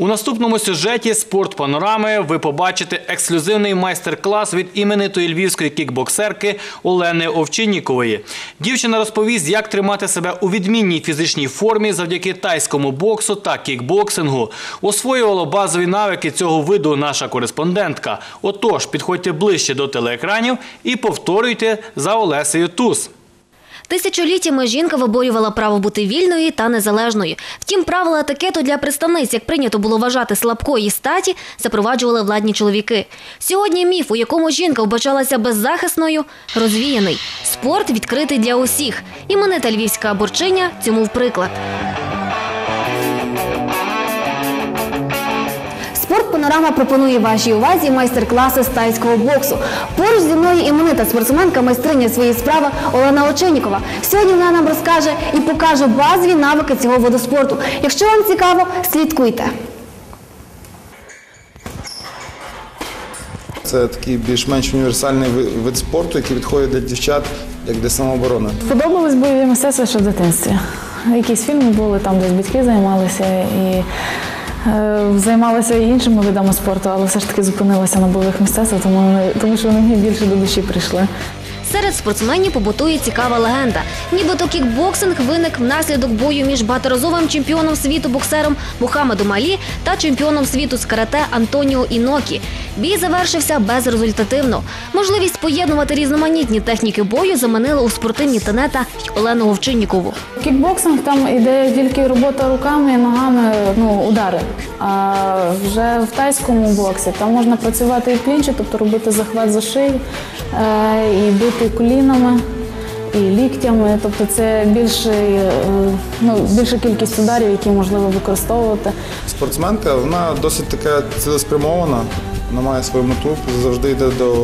У наступному сюжеті спорт панорами ви побачите ексклюзивний майстер-клас від іменитої львівської кікбоксерки Олени Овчиннікової. Дівчина розповість, як тримати себе у відмінній фізичній формі завдяки тайському боксу та кікбоксингу. Освоювала базові навики цього виду наша кореспондентка. Отож, підходьте ближче до телеекранів і повторюйте за Олесею Туз. Тисячоліттями жінка виборювала право бути вільною та незалежною. Втім, правила етикету для представниць, як прийнято було вважати слабкої статі, запроваджували владні чоловіки. Сьогодні міф, у якому жінка вбачалася беззахисною, розвіяний. Спорт відкритий для усіх. Іменита львівська борчиня цьому в приклад. Панорама пропонує вашій увазі майстер-класи з тайського боксу. Поруч зі мною іменита спортсменка, майстриня своєї справи Олена Оченікова. Сьогодні вона нам розкаже і покаже базові навики цього виду спорту. Якщо вам цікаво, слідкуйте. Це такий більш-менш універсальний вид спорту, який підходить для дівчат як для самооборони. Подобалось бойові мистецтва ще в дитинстві. Якісь фільми були, там десь батьки займалися і е, займалися і іншими видами спорту, але все ж таки зупинилася на бойових мистецтвах, тому, тому що вони більше до душі прийшли. Серед спортсменів побутує цікава легенда. Нібито кікбоксинг виник внаслідок бою між багаторазовим чемпіоном світу боксером Мухаммедом Алі та чемпіоном світу з карате Антоніо Інокі. Бій завершився безрезультативно. Можливість поєднувати різноманітні техніки бою заманила у спортивні тенета й Олену Овчиннікову. Кікбоксинг там іде тільки робота руками, і ногами, ну, удари. А вже в тайському боксі там можна працювати і в клінчі, тобто робити захват за шию, е, і бити колінами, і ліктями. Тобто це більше, е, ну, більша кількість ударів, які можливо використовувати. Спортсменка вона досить така цілеспрямована, вона має свою мету, завжди йде до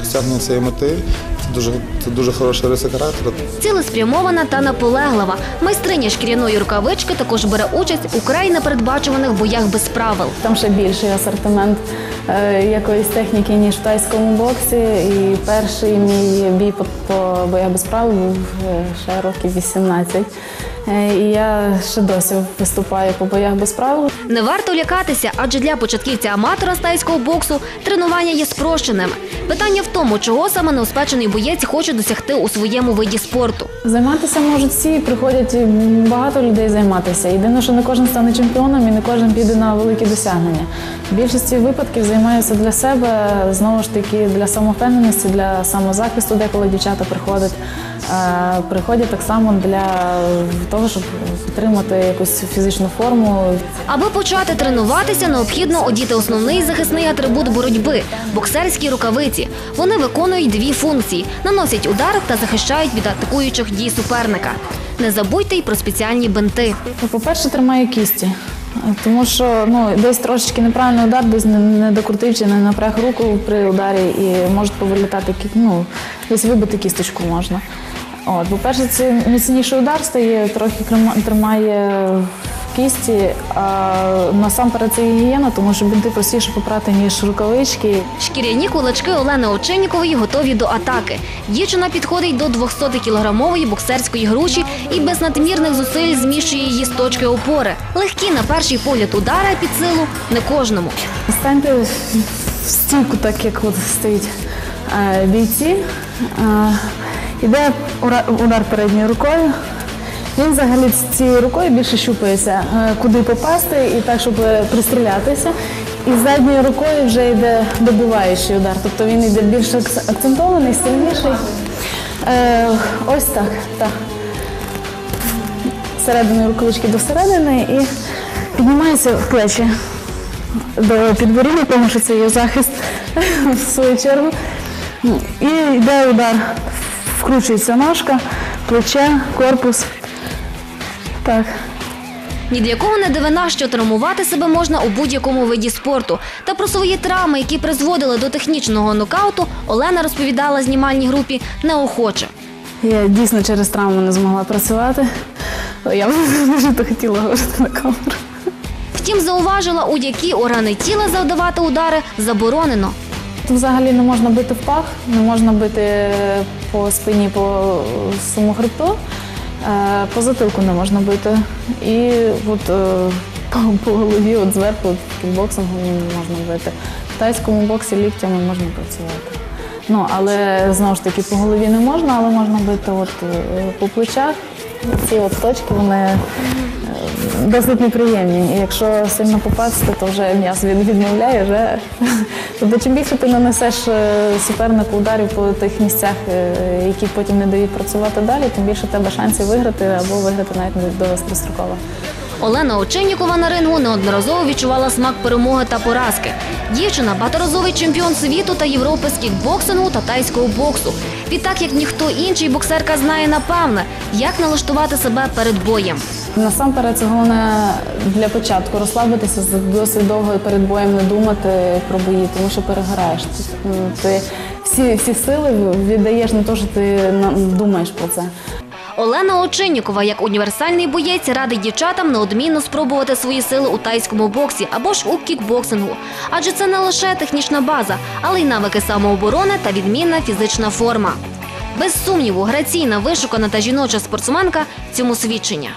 досягнення цієї мети. Це дуже, це дуже хороша риса характеру. Цілеспрямована та наполеглива. Майстриня шкіряної рукавички також бере участь у край непередбачуваних боях без правил. Там ще більший асортимент якоїсь техніки, ніж в тайському боксі. І перший мій бій по, по боях без правил був е, ще років 18. Е, і я ще досі виступаю по боях без правил. Не варто лякатися, адже для початківця аматора з тайського боксу тренування є спрощеними. Питання в тому, чого саме неуспечений боєць хоче досягти у своєму виді спорту. Займатися можуть всі, приходять багато людей займатися. Єдине, що не кожен стане чемпіоном і не кожен піде на великі досягнення. В більшості випадків займаються для себе, знову ж таки, для самовпевненості, для самозахисту, деколи дівчата приходять. Е, Приходять так само для того, щоб підтримати якусь фізичну форму, Аби почати тренуватися, необхідно одіти основний захисний атрибут боротьби боксерські рукавиці. Вони виконують дві функції: наносять удар та захищають від атакуючих дій суперника. Не забудьте й про спеціальні бинти. Ну, По-перше, тримає кісті. Тому що ну, десь трошечки неправильний удар, десь не, докрутив чи не напряг руку при ударі і можуть повилітати ну, десь вибити кісточку можна. От, по-перше, це міцніший удар стає, трохи тримає в кісті, а насамперед це гігієна, тому що бинти простіше попрати, ніж рукавички. Шкіряні кулачки Олени Овчиннікової готові до атаки. Дівчина підходить до 200-кілограмової боксерської груші і без надмірних зусиль зміщує її з точки опори. Легкі на перший погляд удари під силу не кожному. Станьте в стійку, так як от стоїть е, бійці. Іде удар передньою рукою. Він взагалі з цією рукою більше щупається, е, куди попасти і так, щоб е, пристрілятися. І задньою рукою вже йде добиваючий удар. Тобто він йде більш акцентований, сильніший. Е, Ось так. так. Серединою рукавички до середини і піднімається в плечі до підборіддя, тому що це є захист в свою чергу. І йде удар. Вкручується ножка, плече, корпус. Так. Ні для кого не дивина, що травмувати себе можна у будь-якому виді спорту. Та про свої травми, які призводили до технічного нокауту, Олена розповідала знімальній групі неохоче. Я дійсно через травму не змогла працювати. Я дуже то хотіла говорити на камеру. Втім, зауважила, у які органи тіла завдавати удари заборонено. Тут взагалі не можна бити в пах, не можна бити по спині, по самому хребту, е, по затилку не можна бити. І от е, по, голові, от зверху в не можна бити. В тайському боксі ліктями можна працювати. Ну, але знову ж таки по голові не можна, але можна бити от е, по плечах. Ці от точки вони е, досить неприємні. І якщо сильно попасти, то вже м'ясо відмовляє. Вже. Тобто, чим більше ти нанесеш е, супернику ударів по тих місцях, е, які потім не дають працювати далі, тим більше в тебе шансів виграти або виграти навіть до дострокова. Олена Оченнікова на рингу неодноразово відчувала смак перемоги та поразки. Дівчина багаторазовий чемпіон світу та Європи з кікбоксингу та тайського боксу. Відтак, як ніхто інший, боксерка знає напевне, як налаштувати себе перед боєм. Насамперед, це головне для початку розслабитися, досить довго перед боєм не думати про бої, тому що перегораєш. Ти, всі, всі сили віддаєш на те, що ти думаєш про це. Олена Оченнікова, як універсальний боєць, радить дівчатам неодмінно спробувати свої сили у тайському боксі або ж у кікбоксингу. Адже це не лише технічна база, але й навики самооборони та відмінна фізична форма. Без сумніву, граційна, вишукана та жіноча спортсменка цьому свідчення.